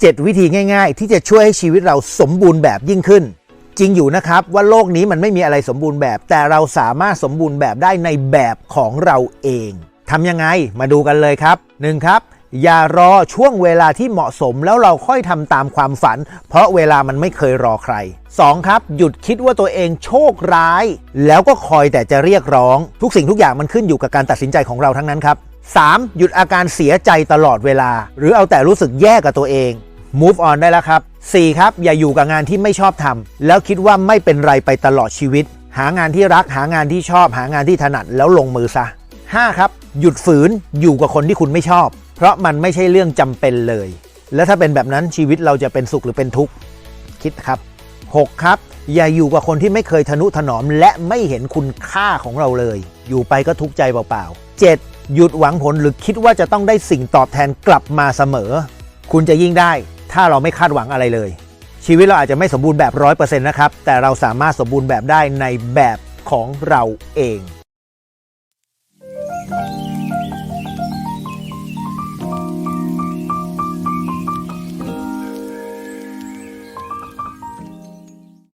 7 วิธีง่าย ๆ ที่จะช่วยให้ชีวิตเราสมบูรณ์แบบยิ่งขึ้น จริงอยู่นะครับว่าโลกนี้มันไม่มีอะไรสมบูรณ์แบบ แต่เราสามารถสมบูรณ์แบบได้ในแบบของเราเองทำยังไงมาดูกันเลยครับ 1. ครับ อย่ารอช่วงเวลาที่เหมาะสมแล้วเราค่อยทำตามความฝัน เพราะเวลามันไม่เคยรอใคร 2. ครับ หยุดคิดว่าตัวเองโชคร้าย แล้วก็คอยแต่จะเรียกร้อง ทุกสิ่งทุกอย่างมันขึ้นอยู่กับการตัดสินใจของเราทั้งนั้นครับ 3. หยุดอาการเสียใจตลอดเวลา หรือเอาแต่รู้สึกแย่กับตัวเอง move on ได้แล้วครับ 4. ครับ อย่าอยู่กับงานที่ไม่ชอบทำแล้วคิดว่าไม่เป็นไรไปตลอดชีวิต หางานที่รัก หางานที่ชอบ หางานที่ถนัดแล้วลงมือซะ 5. ครับ หยุดฝืนอยู่กับคนที่คุณไม่ชอบ เพราะมันไม่ใช่เรื่องจำเป็นเลย แล้วถ้าเป็นแบบนั้นชีวิตเราจะเป็นสุขหรือเป็นทุกข์คิดครับ 6. ครับ อย่าอยู่กับคนที่ไม่เคยทนุถนอม และไม่เห็นคุณค่าของเราเลย อยู่ไปก็ทุกข์ใจเปล่าๆ 7. หยุดหวังผลหรือคิดว่าจะต้องได้สิ่งตอบแทนกลับมาเสมอ คุณจะยิ่งได้ ถ้าเราไม่คาดหวังอะไรเลย ชีวิตเราอาจจะไม่สมบูรณ์แบบ 100%นะครับ แต่เราสามารถสมบูรณ์แบบได้ในแบบของเราเอง